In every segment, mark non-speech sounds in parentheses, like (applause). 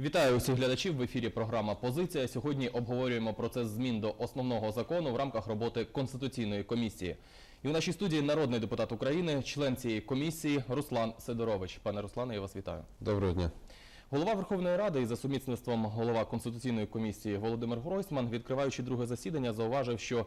Вітаю усіх глядачів в ефірі. Програма Позиція. Сьогодні обговорюємо процес змін до основного закону в рамках роботи конституційної комісії. І у нашій студії народний депутат України, член цієї комісії Руслан Сидорович. Пане Руслане, я вас вітаю. Доброго дня. Голова Верховної Ради і за сумісництвом голова конституційної комісії Володимир Гройсман, відкриваючи друге засідання, зауважив, що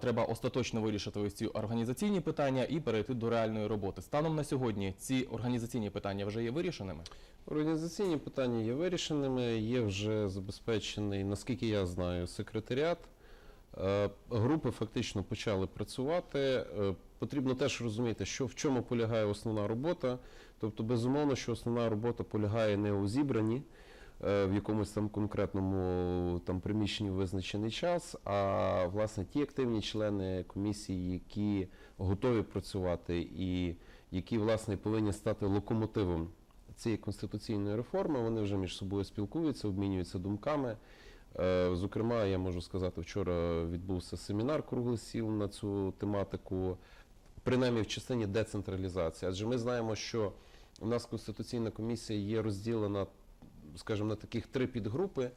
треба остаточно вирішити ось ці організаційні питання і перейти до реальної роботи. Станом на сьогодні ці організаційні питання вже є вирішеними. Організаційні питання є вирішеними, є вже забезпечений, наскільки я знаю, секретаріат. Е, Групи фактично почали працювати. Е, Потрібно теж розуміти, що в чому полягає основна робота. Тобто, безумовно, що основна робота полягає не у зібранні в якомусь там конкретному там приміщенні визначений час, а власне ті активні члени комісії, які готові працювати і які власне повинні стати локомотивом цієї конституційної реформи. Вони вже між собою спілкуються, обмінюються думками. Е, Зокрема, я можу сказати, вчора відбувся семінар круглий сіл на цю тематику, принаймні в частині децентралізації. Адже ми знаємо, що у нас конституційна комісія є розділена, скажімо, на таких три підгрупи.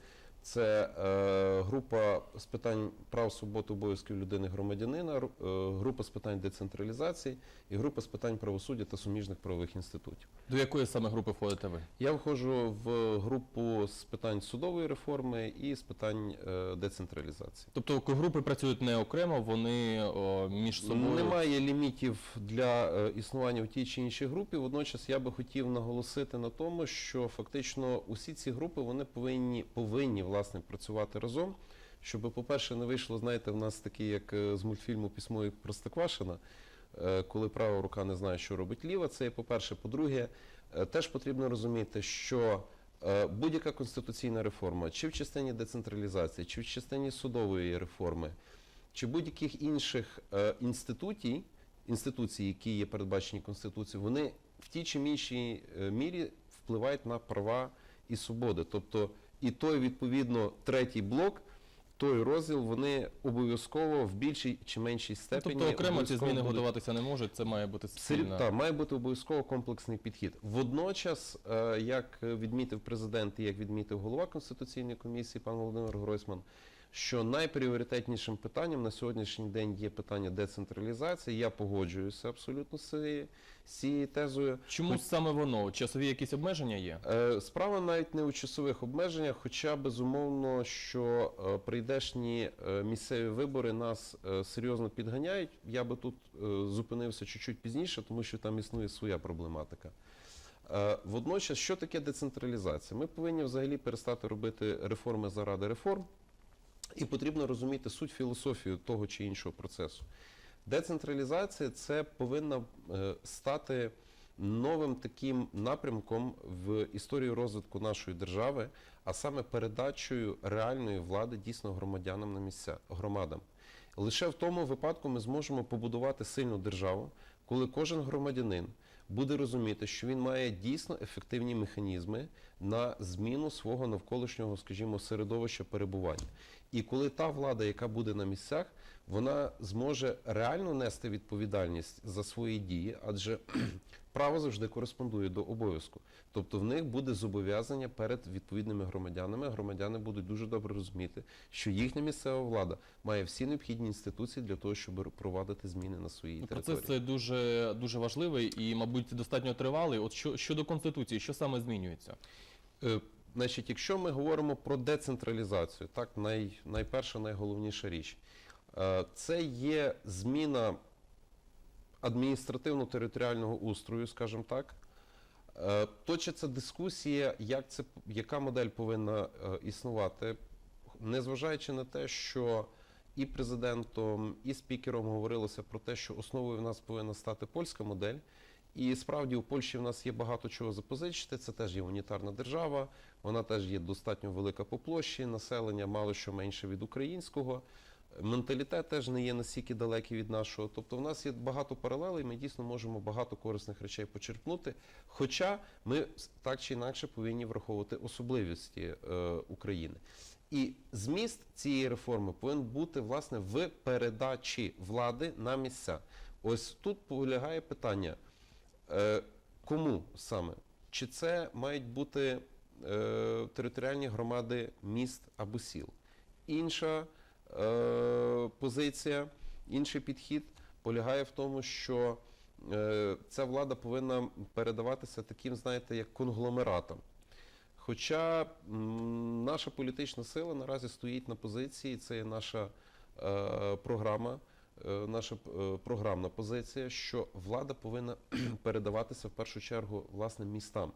Це е, група з питань прав, свобод, обов'язків людини громадянина, е, група з питань децентралізації і група з питань правосуддя та суміжних правових інститутів. До якої саме групи входите ви? Я входжу в групу з питань судової реформи і з питань е, децентралізації. Тобто групи працюють не окремо, вони о, між собою. Немає лімітів для е, існування в тій чи іншій групі. Водночас я би хотів наголосити на тому, що фактично усі ці групи вони повинні повинні власне працювати разом. Щоб, по-перше, не вийшло, знаєте, в нас такий, як е, з мультфільму Письмо Простоквашина, е, коли права рука не знає, що робить ліва. Це є по-перше. По-друге, е, теж потрібно розуміти, що будь-яка конституційна реформа, чи в частині децентралізації, чи в частині судової реформи, чи будь-яких інших інститутій, інституцій, які є передбачені Конституцією, вони в тій чи іншій мірі впливають на права і свободи. Тобто і той, відповідно, третій блок, той розділ, вони обов'язково в більшій чи меншій степені. Тобто окремо ці зміни будуть готуватися не можуть, це має бути спільна. Так, має бути обов'язково комплексний підхід. Водночас, е, як відмітив президент і як відмітив голова Конституційної комісії пан Володимир Гройсман, що найпріоритетнішим питанням на сьогоднішній день є питання децентралізації. Я погоджуюся абсолютно з цією, тезою. Чому саме воно? Часові якісь обмеження є? Е, Справа навіть не у часових обмеженнях, хоча безумовно, що е, прийдешні е, місцеві вибори нас серйозно підганяють. Я би тут зупинився чуть-чуть пізніше, тому що там існує своя проблематика. Водночас, що таке децентралізація? Ми повинні взагалі перестати робити реформи заради реформ, і потрібно розуміти суть філософію того чи іншого процесу. Децентралізація це повинна е, стати новим таким напрямком в історії розвитку нашої держави, а саме передачею реальної влади дійсно громадянам на місця, громадам. Лише в тому випадку ми зможемо побудувати сильну державу, коли кожен громадянин буде розуміти, що він має дійсно ефективні механізми на зміну свого навколишнього, скажімо, середовища перебування. І коли та влада, яка буде на місцях, вона зможе реально нести відповідальність за свої дії, адже (clears throat) право завжди кореспондує до обов'язку. Тобто в них буде зобов'язання перед відповідними громадянами. Громадяни будуть дуже добре розуміти, що їхня місцева влада має всі необхідні інституції для того, щоб провадити зміни на своїй Ну, території. Процес це дуже дуже важливий і, мабуть, достатньо тривалий. От що щодо конституції, що саме змінюється? Е, Значить, якщо ми говоримо про децентралізацію, так най, найперша, найголовніша річ, це є зміна адміністративно-територіального устрою, скажімо так. Е, Точиться дискусія, як це, яка модель повинна е, існувати, незважаючи на те, що і президентом, і спікером говорилося про те, що основою в нас повинна стати польська модель. І справді у Польщі в нас є багато чого запозичити. Це теж є унітарна держава, вона теж є достатньо велика по площі, населення мало що менше від українського. Менталітет теж не є настільки далекий від нашого. Тобто, в нас є багато паралелей, ми дійсно можемо багато корисних речей почерпнути. Хоча ми так чи інакше повинні враховувати особливості е, України. І зміст цієї реформи повинен бути власне в передачі влади на місця. Ось тут полягає питання. Е, Кому саме? Чи це мають бути е, територіальні громади міст або сіл. Інша позиція, інший підхід полягає в тому, що е, ця влада повинна передаватися таким, знаєте, як конгломератам. Хоча наша політична сила наразі стоїть на позиції, це є наша е, програма, е, наша е, програмна позиція, що влада повинна (clears throat) передаватися в першу чергу власне містам.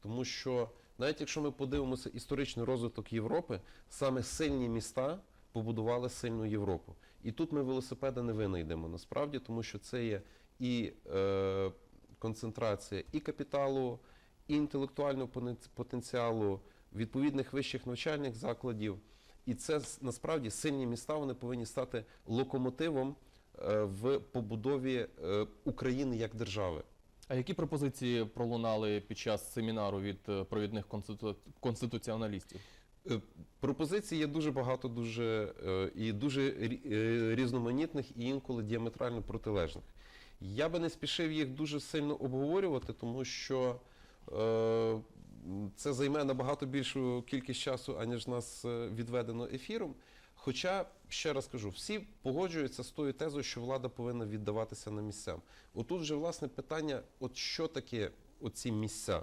Тому що навіть якщо ми подивимося історичний розвиток Європи, саме сильні міста побудували сильну Європу. І тут ми велосипеда не винайдемо насправді, тому що це є і е, концентрація і капіталу, і інтелектуального потенціалу, відповідних вищих навчальних закладів. І це насправді сильні міста вони повинні стати локомотивом е, в побудові е, України як держави. А які пропозиції пролунали під час семінару від е, провідних конститу... конституціоналістів? Е, Пропозицій є дуже багато, дуже е, і дуже е, різноманітних і інколи діаметрально протилежних. Я би не спішив їх дуже сильно обговорювати, тому що це займе набагато більшу кількість часу, аніж нас відведено ефіром. Хоча, ще раз кажу, всі погоджуються з тою тезою, що влада повинна віддаватися на місцям. Отут же власне питання: от що таке оці місця?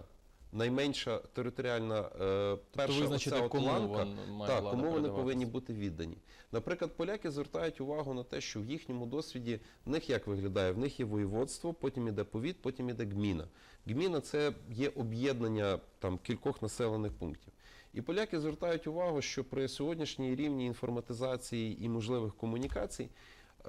Найменша територіальна е, перша Тобто визначити, оця от ланка, так, кому вони повинні бути віддані. Наприклад, поляки звертають увагу на те, що в їхньому досвіді в них як виглядає? В них є воєводство, потім іде повіт, потім іде гміна. Гміна це є об'єднання там кількох населених пунктів. І поляки звертають увагу, що при сьогоднішній рівні інформатизації і можливих комунікацій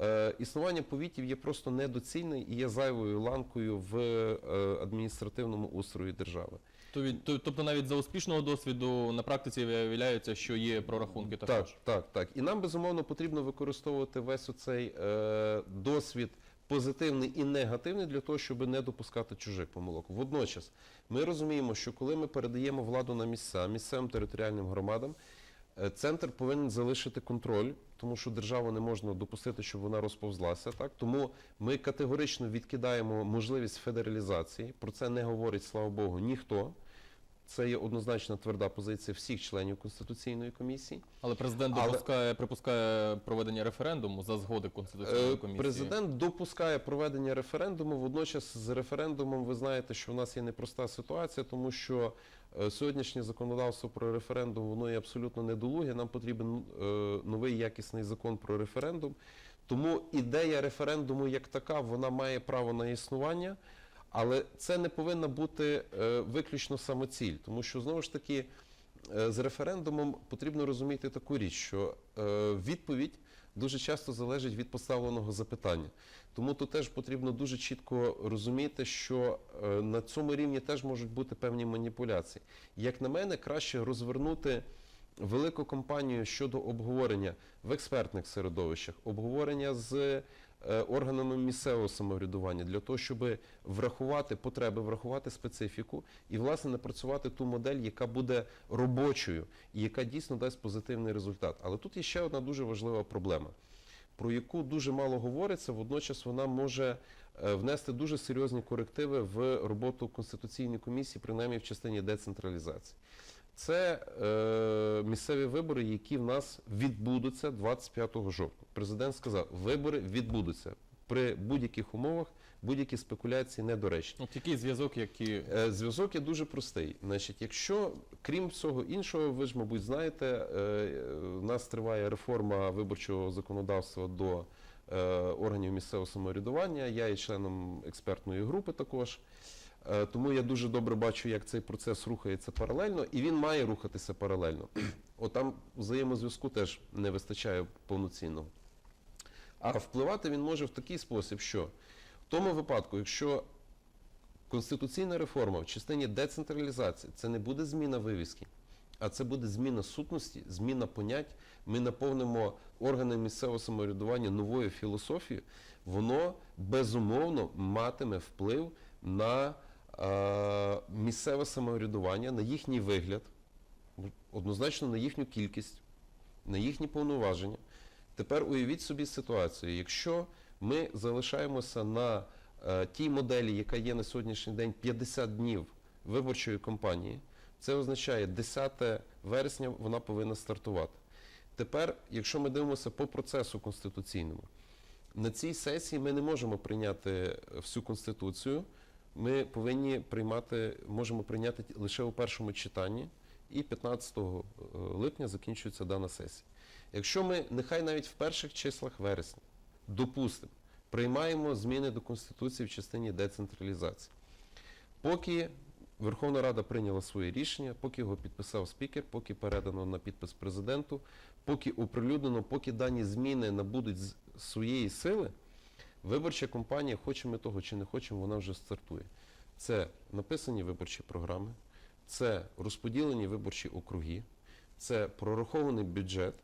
е, існування повітів є просто недоцільне і є зайвою ланкою в е, адміністративному устрої держави. То то- Тобто навіть за успішного досвіду на практиці виявляється, що є прорахунки Так, також. так, так. І нам безумовно потрібно використовувати весь оцей е, досвід позитивний і негативний для того, щоб не допускати чужих помилок. Водночас ми розуміємо, що коли ми передаємо владу на місця місцевим територіальним громадам, е, центр повинен залишити контроль, тому що державу не можна допустити, щоб вона розповзлася. Так тому ми категорично відкидаємо можливість федералізації. Про це не говорить, слава Богу, ніхто. Це є однозначно тверда позиція всіх членів конституційної комісії. Але президент Але- допускає, припускає проведення референдуму за згоди Конституційної Е, комісії. Президент допускає проведення референдуму. Водночас з референдумом ви знаєте, що в нас є непроста ситуація, тому що е, сьогоднішнє законодавство про референдум воно є абсолютно недолуге. Нам потрібен е, новий якісний закон про референдум. Тому ідея референдуму як така, вона має право на існування, але це не повинна бути е, виключно самоціль, тому що знову ж таки. Е, З референдумом потрібно розуміти таку річ, що е, відповідь дуже часто залежить від поставленого запитання. Тому тут теж потрібно дуже чітко розуміти, що на цьому рівні теж можуть бути певні маніпуляції. Як на мене, краще розвернути велику кампанію щодо обговорення в експертних середовищах, обговорення з органами місцевого самоврядування для того, щоб врахувати потреби, врахувати специфіку і власне напрацювати ту модель, яка буде робочою і яка дійсно дасть позитивний результат. Але тут є ще одна дуже важлива проблема, про яку дуже мало говориться. Водночас вона може е, внести дуже серйозні корективи в роботу конституційної комісії, принаймні в частині децентралізації. Це е, місцеві вибори, які в нас відбудуться 25 жовтня. Президент сказав, вибори відбудуться при будь-яких умовах, будь-які спекуляції недоречні. От який зв'язок, які Е, Зв'язок є дуже простий. Значить, якщо крім всього іншого, ви ж, мабуть, знаєте, е, е, в нас триває реформа виборчого законодавства до е, органів місцевого самоврядування. Я є членом експертної групи також. Е, Тому я дуже добре бачу, як цей процес рухається паралельно, і він має рухатися паралельно. (clears throat) От там взаємозв'язку теж не вистачає повноцінного. А впливати він може в такий спосіб, що в тому випадку, якщо конституційна реформа в частині децентралізації це не буде зміна вивіски, а це буде зміна сутності, зміна понять. Ми наповнимо органи місцевого самоврядування новою філософією, воно безумовно матиме вплив на місцеве самоврядування, на їхній вигляд, однозначно на їхню кількість, на їхні повноваження. Тепер уявіть собі ситуацію, якщо ми залишаємося на е, тій моделі, яка є на сьогоднішній день 50 днів виборчої кампанії, Це означає 10 вересня вона повинна стартувати. Тепер, якщо ми дивимося по процесу конституційному, на цій сесії ми не можемо прийняти всю конституцію. Ми повинні приймати, можемо прийняти лише у першому читанні, і 15 липня закінчується дана сесія. Якщо ми нехай навіть в перших числах вересня допустимо, приймаємо зміни до Конституції в частині децентралізації. Поки Верховна Рада прийняла своє рішення, поки його підписав спікер, поки передано на підпис президенту, поки оприлюднено, поки дані зміни набудуть своєї сили, виборча кампанія, хочемо ми того чи не хочемо, вона вже стартує. Це написані виборчі програми, це розподілені виборчі округи, це прорахований бюджет.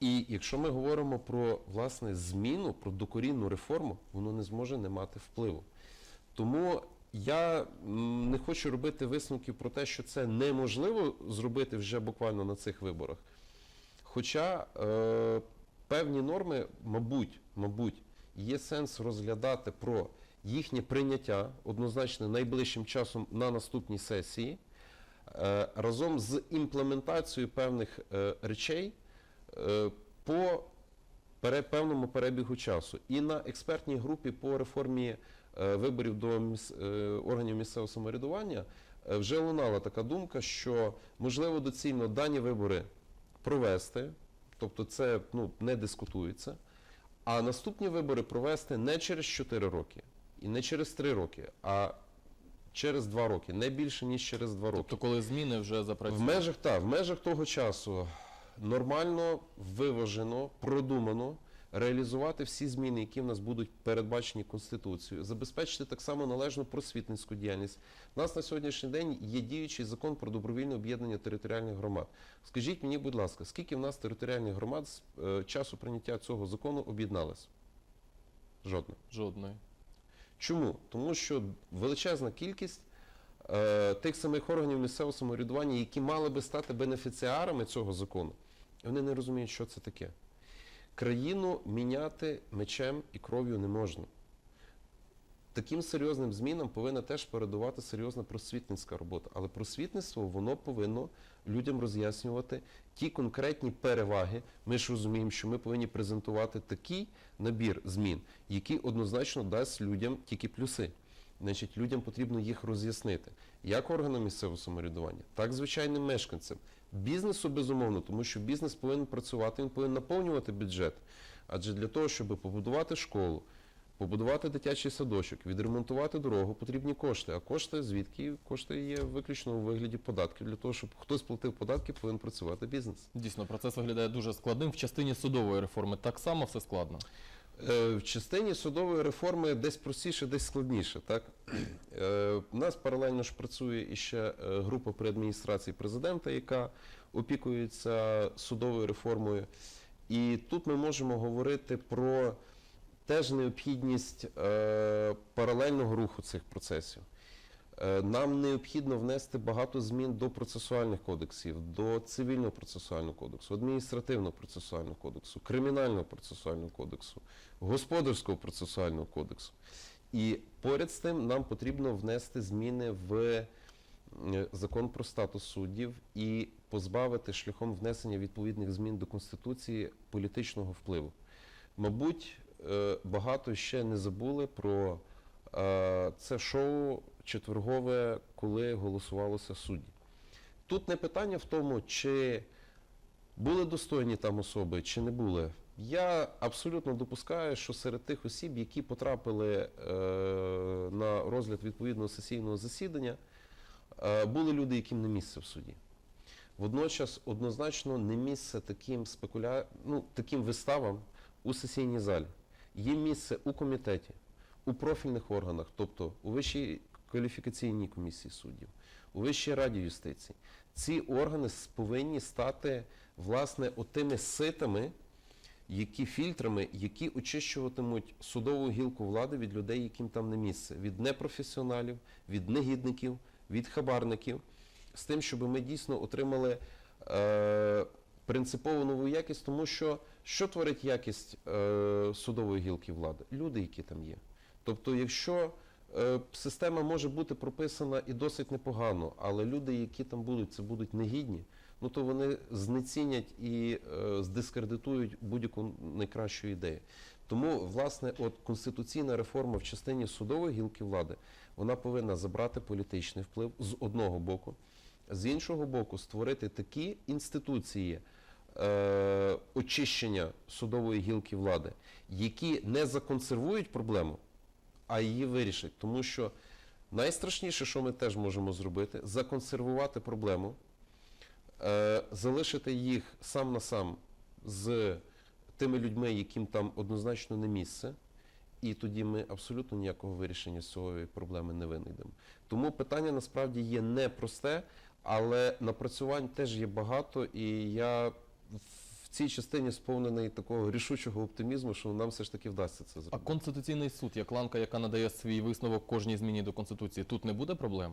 І якщо ми говоримо про власне зміну, про докорінну реформу, воно не зможе не мати впливу. Тому я не хочу робити висновків про те, що це неможливо зробити вже буквально на цих виборах. Хоча е, певні норми, мабуть, мабуть, є сенс розглядати про їхнє прийняття однозначно найближчим часом на наступній сесії, е, разом з імплементацією певних е, речей е, по певному перебігу часу. І на експертній групі по реформі виборів до органів місцевого самоврядування вже лунала така думка, що можливо доцільно дані вибори провести, тобто це ну, не дискутується, а наступні вибори провести не через 4 роки і не через 3 роки, а через 2 роки, не більше, ніж через 2 роки. Тобто, коли зміни вже В межах, та, в межах того часу нормально, виважено, продумано реалізувати всі зміни, які в нас будуть передбачені Конституцією, забезпечити так само належну просвітницьку діяльність. У нас на сьогоднішній день є діючий закон про добровільне об'єднання територіальних громад. Скажіть мені, будь ласка, скільки в нас територіальних громад з е, часу прийняття цього закону об'єдналось? Жодне. Жодної. Чому? Тому що величезна кількість е, тих самих органів місцевого самоврядування, які мали би стати бенефіціарами цього закону, вони не розуміють, що це таке. Країну міняти мечем і кров'ю не можна. Таким серйозним змінам повинна теж передувати серйозна просвітницька робота. Але просвітництво воно повинно людям роз'яснювати ті конкретні переваги. Ми ж розуміємо, що ми повинні презентувати такий набір змін, який однозначно дасть людям тільки плюси. Значить, людям потрібно їх роз'яснити. Як органам місцевого самоврядування, так звичайним мешканцям. Бізнесу безумовно, тому що бізнес повинен працювати, він повинен наповнювати бюджет. Адже для того, щоб побудувати школу, побудувати дитячий садочок, відремонтувати дорогу, потрібні кошти. А кошти звідки? Кошти є виключно у вигляді податків. Для того, щоб хтось платив податки, повинен працювати бізнес. Дійсно, процес виглядає дуже складним. В частині судової реформи так само все складно. Е, В частині судової реформи десь простіше, десь складніше. Так? Е, У нас паралельно ж працює іще е, група при адміністрації президента, яка опікується судовою реформою. І тут ми можемо говорити про теж необхідність е, паралельного руху цих процесів. Е, Нам необхідно внести багато змін до процесуальних кодексів, до цивільного процесуального кодексу, адміністративного процесуального кодексу, кримінального процесуального кодексу, господарського процесуального кодексу. І поряд з тим нам потрібно внести зміни в е, закон про статус суддів і позбавити шляхом внесення відповідних змін до Конституції політичного впливу. Мабуть, е, багато ще не забули про це шоу четвергове, коли голосувалося судді. Тут не питання в тому, чи були достойні там особи, чи не були. Я абсолютно допускаю, що серед тих осіб, які потрапили е, на розгляд відповідного сесійного засідання, е, були люди, яким не місце в суді. Водночас однозначно не місце таким спекуля... ну, таким виставам у сесійній залі. Є місце у комітеті, у профільних органах, тобто у Вищій кваліфікаційній комісії суддів, у Вищій раді юстиції. Ці органи повинні стати власне отими ситами, які фільтрами, які очищуватимуть судову гілку влади від людей, яким там не місце, від непрофесіоналів, від негідників, від хабарників, з тим, щоб ми дійсно отримали е, принципово нову якість, тому що що творить якість е, судової гілки влади? Люди, які там є. Тобто, якщо е, система може бути прописана і досить непогано, але люди, які там будуть, це будуть негідні, ну то вони знецінять і е, здискредитують будь-яку найкращу ідею. Тому, власне, от конституційна реформа в частині судової гілки влади, вона повинна забрати політичний вплив з одного боку, з іншого боку, створити такі інституції е, очищення судової гілки влади, які не законсервують проблему, а її вирішать. Тому що найстрашніше, що ми теж можемо зробити, законсервувати проблему, е, залишити їх сам на сам з тими людьми, яким там однозначно не місце, і тоді ми абсолютно ніякого вирішення з цієї проблеми не винайдемо. Тому питання насправді є непросте, але напрацювань теж є багато, і я в цій частині сповнений такого рішучого оптимізму, що нам все ж таки вдасться це зробити. А. Конституційний суд, як ланка, яка надає свій висновок кожній зміні до Конституції, тут не буде проблем?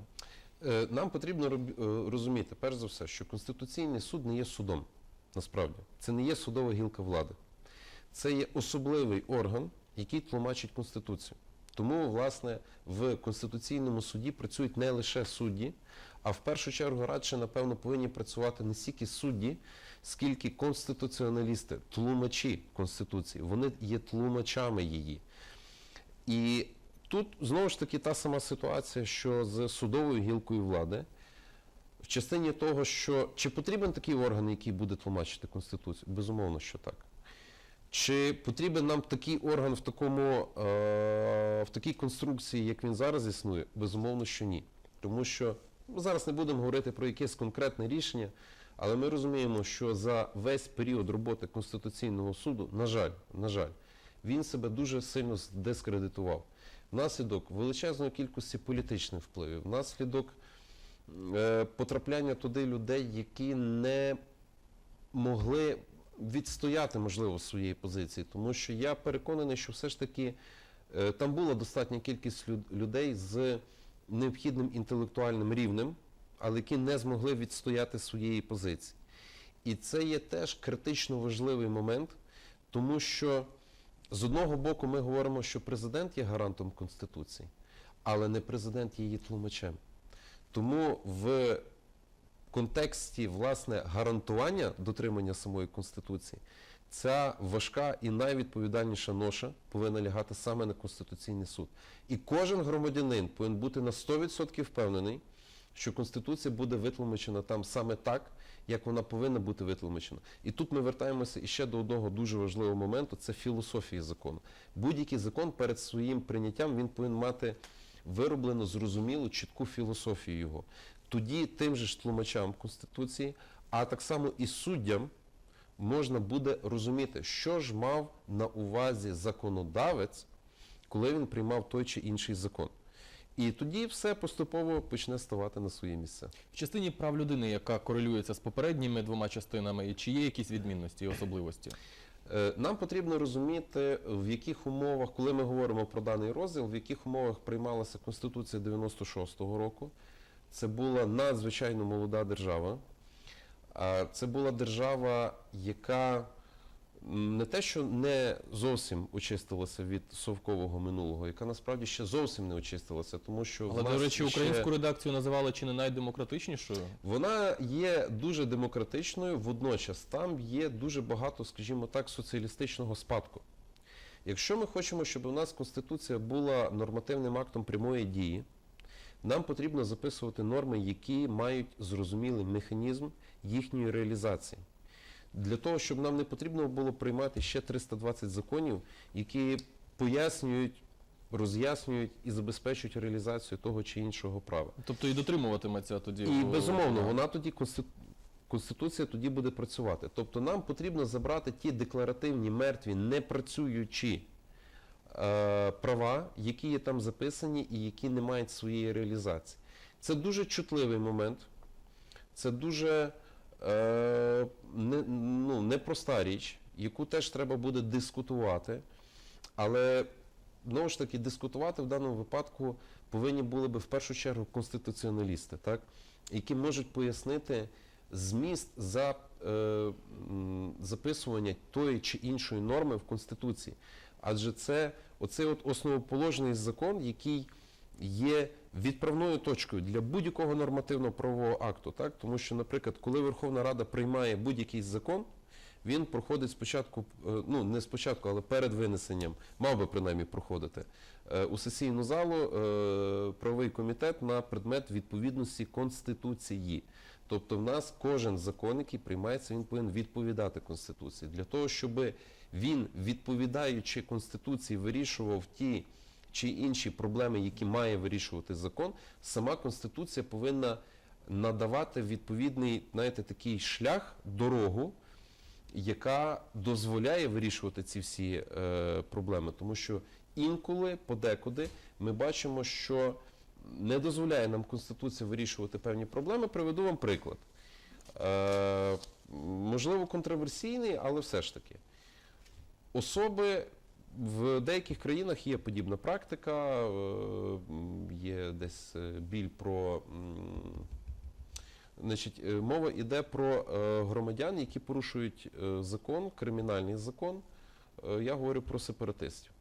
Е, Нам потрібно е, розуміти, перш за все, що Конституційний суд не є судом. Насправді, це не є судова гілка влади. Це є особливий орган, який тлумачить Конституцію. Тому, власне, в Конституційному суді працюють не лише судді, а в першу чергу радше, напевно, повинні працювати не стільки судді, скільки конституціоналісти, тлумачі Конституції. Вони є тлумачами її. І тут знову ж таки та сама ситуація, що з судовою гілкою влади, в частині того, що чи потрібен такий орган, який буде тлумачити Конституцію? Безумовно, що так. Чи потрібен нам такий орган в, такому, е, в такій конструкції, як він зараз існує? Безумовно, що ні. Тому що ми зараз не будемо говорити про якесь конкретне рішення, але ми розуміємо, що за весь період роботи Конституційного суду, на жаль, на жаль, він себе дуже сильно дискредитував. Внаслідок величезної кількості політичних впливів, внаслідок е, потрапляння туди людей, які не могли відстояти, можливо, своєї позиції. Тому що я переконаний, що все ж таки е, там була достатня кількість людей з необхідним інтелектуальним рівнем, але які не змогли відстояти своєї позиції. І це є теж критично важливий момент, тому що з одного боку ми говоримо, що президент є гарантом Конституції, але не президент є її тлумачем. Тому в контексті власне гарантування дотримання самої Конституції ця важка і найвідповідальніша ноша повинна лягати саме на Конституційний суд. І кожен громадянин повинен бути на 100% впевнений, що Конституція буде витлумачена там саме так, як вона повинна бути витлумачена. І тут ми вертаємося іще до одного дуже важливого моменту це філософії закону. Будь-який закон перед своїм прийняттям він повинен мати вироблену, зрозумілу, чітку філософію його. Тоді тим же ж тлумачам Конституції, а так само і суддям можна буде розуміти, що ж мав на увазі законодавець, коли він приймав той чи інший закон. І тоді все поступово почне ставати на свої місця. В частині прав людини, яка корелюється з попередніми двома частинами, чи є якісь відмінності і особливості? Е, Нам потрібно розуміти, в яких умовах, коли ми говоримо про даний розділ, в яких умовах приймалася Конституція 96-го року. Це була надзвичайно молода держава. Це була держава, яка не те, що не зовсім очистилася від совкового минулого, яка насправді ще зовсім не очистилася, тому що Але, до речі, ще- українську редакцію називали чи не найдемократичнішою? вона є дуже демократичною, водночас там є дуже багато, скажімо так, соціалістичного спадку. Якщо ми хочемо, щоб у нас Конституція була нормативним актом прямої дії, нам потрібно записувати норми, які мають зрозумілий механізм їхньої реалізації. Для того, щоб нам не потрібно було приймати ще 320 законів, які пояснюють, роз'яснюють і забезпечують реалізацію того чи іншого права. Тобто і дотримуватиметься тоді. І безумовно, вона тоді Конституція тоді буде працювати. Тобто нам потрібно забрати ті декларативні, мертві, непрацюючі е, права, які є там записані і які не мають своєї реалізації. Це дуже чутливий момент, це дуже е, не, ну, непроста річ, яку теж треба буде дискутувати. Але знову ж таки, дискутувати в даному випадку повинні були би в першу чергу конституціоналісти, так? які можуть пояснити зміст за е, записування тої чи іншої норми в Конституції. Адже це оцей от основоположний закон, який є відправною точкою для будь-якого нормативного правового акту, так? тому що, наприклад, коли Верховна Рада приймає будь-який закон, він проходить спочатку, е, ну не спочатку, але перед винесенням, мав би принаймні проходити е, у сесійну залу е, правовий комітет на предмет відповідності Конституції. Тобто в нас кожен закон, який приймається, він повинен відповідати Конституції. Для того, щоб він, відповідаючи Конституції, вирішував ті чи інші проблеми, які має вирішувати закон, сама Конституція повинна надавати відповідний, знаєте, такий шлях, дорогу, яка дозволяє вирішувати ці всі е, проблеми. Тому що інколи, подекуди, ми бачимо, що не дозволяє нам Конституція вирішувати певні проблеми. Приведу вам приклад. Е, можливо, контроверсійний, але все ж таки. Особи в деяких країнах є подібна практика, е, є десь е, біль про. Значить, е, мова йде про громадян, які порушують закон, кримінальний закон. Я говорю про сепаратистів.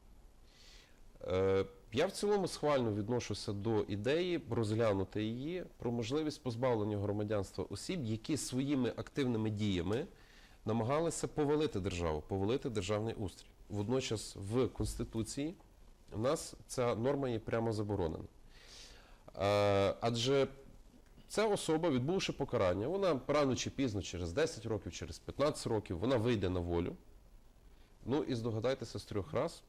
Я в цілому схвально відношуся до ідеї розглянути її про можливість позбавлення громадянства осіб, які своїми активними діями намагалися повалити державу, повалити державний устрій. Водночас в Конституції в нас ця норма є прямо заборонена. Е, Адже ця особа, відбувши покарання, вона рано чи пізно, через 10 років, через 15 років, вона вийде на волю. Ну і здогадайтеся з трьох раз,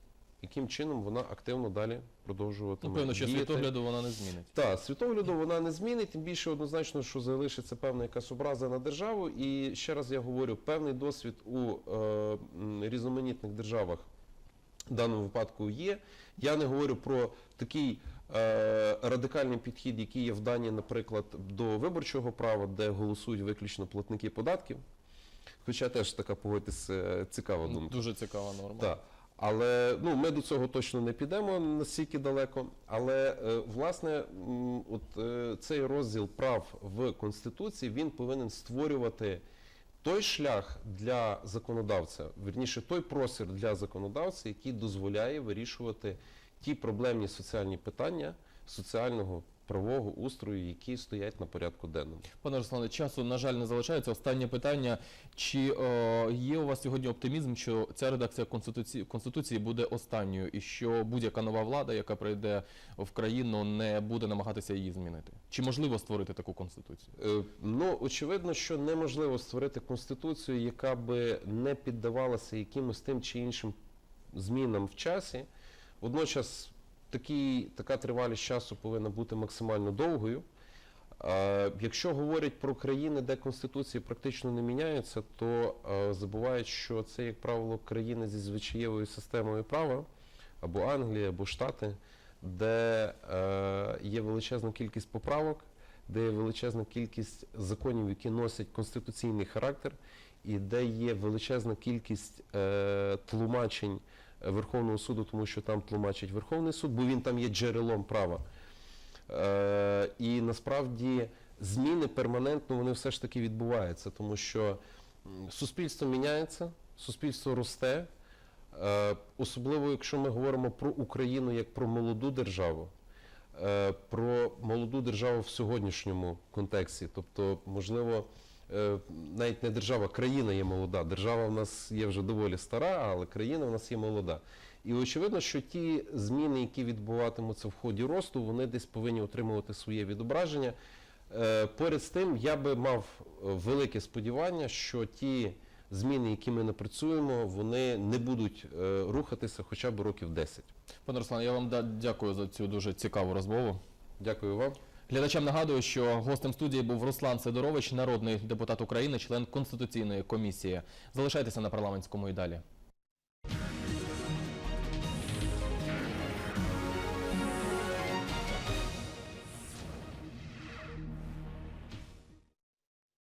яким чином вона активно далі продовжуватиме Ну, певно, що діяти. світогляду вона не змінить. Так, світогляду вона не змінить, тим більше однозначно, що залишиться певна якась образа на державу. І ще раз я говорю, певний досвід у е, різноманітних державах в даному випадку є. Я не говорю про такий е, радикальний підхід, який є в Данії, наприклад, до виборчого права, де голосують виключно платники податків. Хоча теж така погодьтесь е, цікава думка. Дуже цікава норма. Так. Але ну, ми до цього точно не підемо настільки далеко. Але е, власне, от е, цей розділ прав в Конституції він повинен створювати той шлях для законодавця, верніше той простір для законодавця, який дозволяє вирішувати ті проблемні соціальні питання соціального правового устрою, які стоять на порядку денному. Пане Руслане, часу, на жаль, не залишається. Останнє питання. Чи е, є у вас сьогодні оптимізм, що ця редакція Конституції, Конституції буде останньою і що будь-яка нова влада, яка прийде в країну, не буде намагатися її змінити? Чи можливо створити таку конституцію? Е, Ну, очевидно, що неможливо створити конституцію, яка би не піддавалася якимось тим чи іншим змінам в часі. Водночас такий, така тривалість часу повинна бути максимально довгою. Е, Якщо говорять про країни, де конституції практично не міняються, то е, забувають, що це, як правило, країни зі звичаєвою системою права, або Англія, або Штати, де е, є величезна кількість поправок, де є величезна кількість законів, які носять конституційний характер, і де є величезна кількість тлумачень Верховного суду, тому що там тлумачить Верховний суд, бо він там є джерелом права. Е, і насправді зміни перманентно вони все ж таки відбуваються, тому що суспільство міняється, суспільство росте. Е, особливо, якщо ми говоримо про Україну як про молоду державу, е, про молоду державу в сьогоднішньому контексті. Тобто, можливо, навіть не держава, країна є молода. Держава в нас є вже доволі стара, але країна в нас є молода. І очевидно, що ті зміни, які відбуватимуться в ході росту, вони десь повинні отримувати своє відображення. Е, Поряд з тим, я би мав е, велике сподівання, що ті зміни, які ми напрацюємо, вони не будуть е, рухатися хоча б років 10. Пане Руслане, я вам дякую за цю дуже цікаву розмову. Дякую вам. Глядачам нагадую, що гостем студії був Руслан Сидорович, народний депутат України, член Конституційної комісії. Залишайтеся на парламентському і далі.